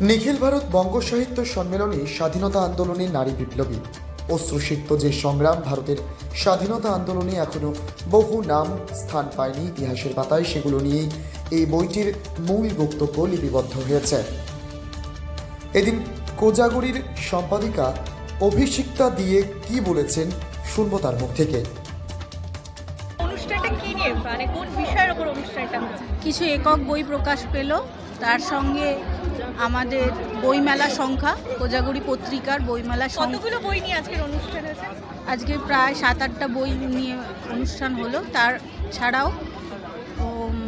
নিখিল ভারত বঙ্গ সাহিত্য সম্মেলনে স্বাধীনতা আন্দোলনে নারী বিপ্লবী অশ্রুসিক্ত যে সংগ্রাম ভারতের স্বাধীনতা আন্দোলনে এখনও বহু নাম স্থান পায়নি ইতিহাসের পাতায় সেগুলো নিয়েই এই বইটির মূল বক্তব্য লিপিবদ্ধ হয়েছে। এদিন কোজাগরির সম্পাদিকা অভিষিক্তা দিয়ে কি বলেছেন শুনব তার মুখ থেকে। অনুষ্ঠানটা কি নিয়ে মানে কোন বিষয়ের উপর অনুষ্ঠানটা কিছু একক বই প্রকাশ পেল। তার সঙ্গে আমাদের বইমেলা সংখ্যা কোজাগরি পত্রিকার বইমেলা সংখ্যা। কতগুলো বই নিয়ে আজকের অনুষ্ঠান হয়েছে? আজকে প্রায় সাত আটটা বই নিয়ে অনুষ্ঠান হলো। তার ছাড়াও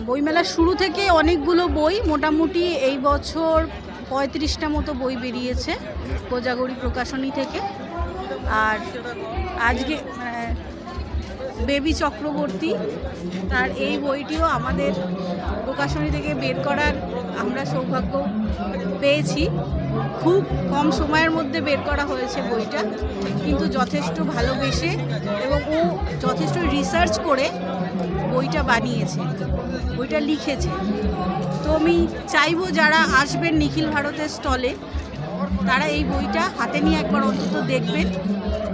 বইমেলার শুরু থেকে অনেকগুলো বই মোটামুটি এই বছর পঁয়ত্রিশটা মতো বই বেরিয়েছে কোজাগরি প্রকাশনী থেকে। আর আজকে আহ, বেবি চক্রবর্তী। তার এই বইটিও আমাদের প্রকাশনী থেকে বের করার আমরা সৌভাগ্য পেয়েছি। খুব কম সময়ের মধ্যে বের করা হয়েছে বইটা, কিন্তু যথেষ্ট ভালোবেসে এবং ও যথেষ্ট রিসার্চ করে বইটা বানিয়েছে, বইটা লিখেছে। তো আমি চাইব যারা আসবেন নিখিল ভারতের স্টলে, তারা এই বইটা হাতে নিয়ে একবার অন্তত দেখবেন।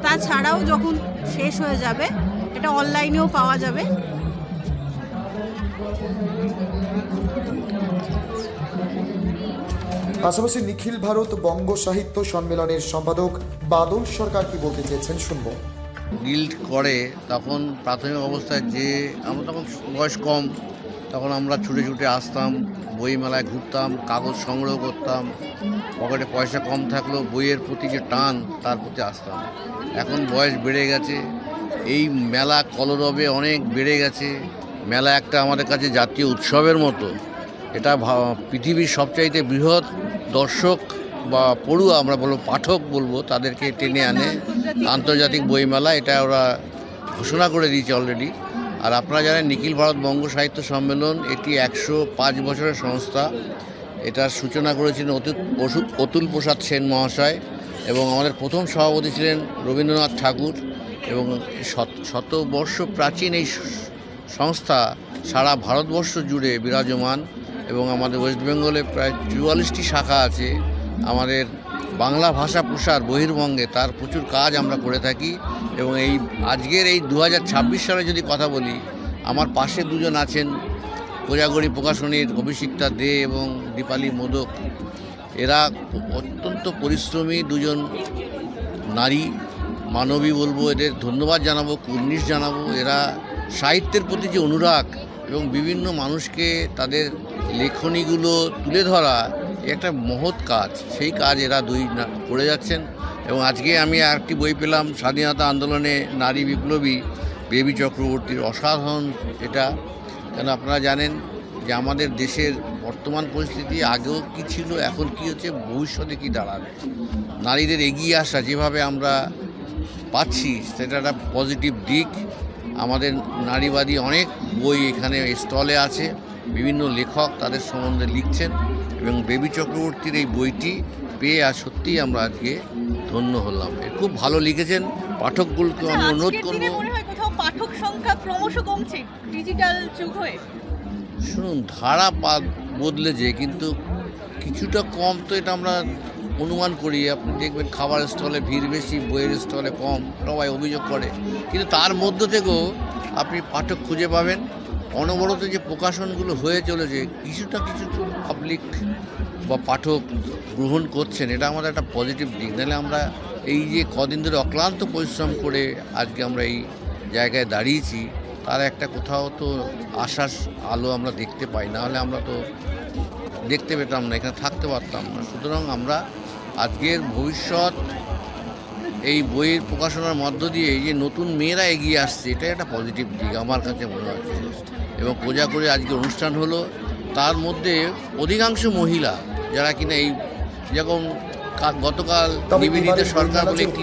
তাছাড়াও যখন শেষ হয়ে যাবে এটা অনলাইনেও পাওয়া যাবে। পাশাপাশি নিখিল ভারত বঙ্গ সাহিত্য সম্মেলনের সম্পাদক বাদল সরকার কি বলতে চেয়েছেন শুনব। গিল্ড করে তখন প্রাথমিক অবস্থায় যে আমরা তখন বয়স কম তখন আমরা ছুটে ছুটে আসতাম বই মেলায় ঘুরতাম কাগজ সংগ্রহ করতাম পকেটে পয়সা কম থাকলেও বইয়ের প্রতি যে টান তার প্রতি আসতাম। এখন বয়স বেড়ে গেছে এই মেলা কলরবে অনেক বেড়ে গেছে। মেলা একটা আমাদের কাছে জাতীয় উৎসবের মতো। এটা পৃথিবীর সবচাইতে বৃহৎ দর্শক বা পড়ুয়া আমরা বলব, পাঠক বলব, তাদেরকে টেনে আনে। আন্তর্জাতিক বইমেলা, এটা ওরা ঘোষণা করে দিয়েছে অলরেডি আর আপনারা জানেন, নিখিল ভারত বঙ্গ সাহিত্য সম্মেলন এটি একশো পাঁচ বছরের সংস্থা। এটার সূচনা করেছিলেন অতুল প্রসাদ সেন মহাশয় এবং আমাদের প্রথম সভাপতি ছিলেন রবীন্দ্রনাথ ঠাকুর। এবং শত- শতবর্ষ প্রাচীন এই সংস্থা সারা ভারতবর্ষ জুড়ে বিরাজমান এবং আমাদের ওয়েস্ট বেঙ্গলে প্রায় চুয়াল্লিশটি শাখা আছে। আমাদের বাংলা ভাষা প্রসার বহির্বঙ্গে তার প্রচুর কাজ আমরা করে থাকি এবং এই, আজকের এই দু হাজার ছাব্বিশ সালে যদি কথা বলি, আমার পাশে দুজন আছেন কোজাগরি প্রকাশনীর অভিষিক্তা দে এবং দীপালি মোদক। এরা অত্যন্ত পরিশ্রমী দুজন নারী। মানবী বলব, এদের ধন্যবাদ জানাব, কুর্নিশ জানাব। এরা সাহিত্যের প্রতি যে অনুরাগ এবং বিভিন্ন মানুষকে তাদের লেখনীগুলো তুলে ধরা একটা মহৎ কাজ। সেই কাজ এরা দুই করে যাচ্ছেন এবং আজকে আমি আরেকটি বই পেলাম, স্বাধীনতা আন্দোলনে নারী বিপ্লবী বেবি চক্রবর্তীর অসাধারণ এটা। কেন আপনারা জানেন যে আমাদের দেশের বর্তমান পরিস্থিতি আগেও কি ছিল, এখন কি হচ্ছে, ভবিষ্যতে কি দাঁড়াবে? নারীদের এগিয়ে আসা, যেভাবে আমরা পাচ্ছি সেটা একটা পজিটিভ দিক। আমাদের নারীবাদী অনেক বই এখানে স্টলে আছে বিভিন্ন লেখক তাদের সম্বন্ধে লিখছেন এবং বেবি চক্রবর্তীর এই বইটি পেয়ে আর সত্যিই আমরা আজকে ধন্য হলাম। খুব ভালো লিখেছেন পাঠকগুলোকে আমি অনুরোধ করব। পাঠক সংখ্যা ক্রমশ কমছে ডিজিটাল যুগ হয়ে। শুনুন ধারা বদলেছে কিন্তু কিছুটা কম তো এটা আমরা অনুমান করি, আপনি দেখবেন খাবার স্টলে ভিড় বেশি, বইয়ের স্টলে কম, সবাই অভিযোগ করে। কিন্তু তার মধ্য থেকেও আপনি পাঠক খুঁজে পাবেন। অনবরত যে প্রকাশনগুলো হয়ে চলেছে, কিছুটা কিছু পাবলিক বা পাঠক গ্রহণ করছেন, এটা আমাদের একটা পজিটিভ দিক। নাহলে আমরা এই যে কদিন ধরে অক্লান্ত পরিশ্রম করে আজকে আমরা এই জায়গায় দাঁড়িয়েছি, তার একটা কোথাও তো আশাস আলো আমরা দেখতে পাই। না হলে আমরা তো দেখতে পেতাম না, এখানে থাকতে পারতাম না। সুতরাং আমরা আজকের ভবিষ্যৎ এই বইয়ের প্রকাশনার মধ্য দিয়ে যে নতুন মেয়েরা এগিয়ে আসছে এটা একটা পজিটিভ দিক আমার কাছে মনে হচ্ছে। এবং পূজা করে আজকে অনুষ্ঠান হলো তার মধ্যে অধিকাংশ মহিলা যারা কিনা এই যেরকম গতকাল নিবেদিত সরকার বলে একটি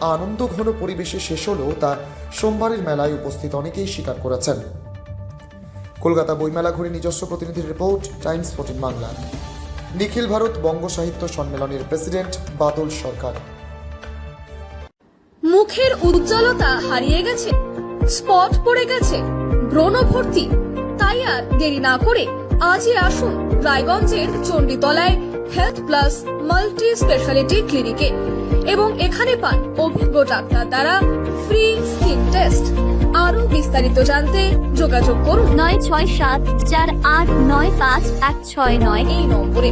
আনন্দ ঘন পরিবেশে শেষ হলেও তা সোমবারের মেলায় উপস্থিত অনেকেই স্বীকার করেছেন। কলকাতা বইমেলা ঘুরে নিজস্ব প্রতিনিধির রিপোর্ট টাইমস ফোর্টিন বাংলা। নিখিল ভারত বঙ্গ সাহিত্য সম্মেলনের প্রেসিডেন্ট বাদল সরকার। মুখের উজ্জ্বলতা হারিয়ে গেছে, স্পট পড়ে গেছে, ব্রণ ভর্তি। তাই আর দেরি না করে আজই আসুন রায়গঞ্জের চণ্ডীতলায় হেলথ প্লাস মাল্টি স্পেশালিটি ক্লিনিকে এবং এখানে পান অভিজ্ঞ ডাক্তার দ্বারা ফ্রি স্কিন টেস্ট আরও বিস্তারিত জানতে যোগাযোগ করুন। নয় ছয় সাত চার আট নয় পাঁচ এক ছয় নয়। এই নম্বরে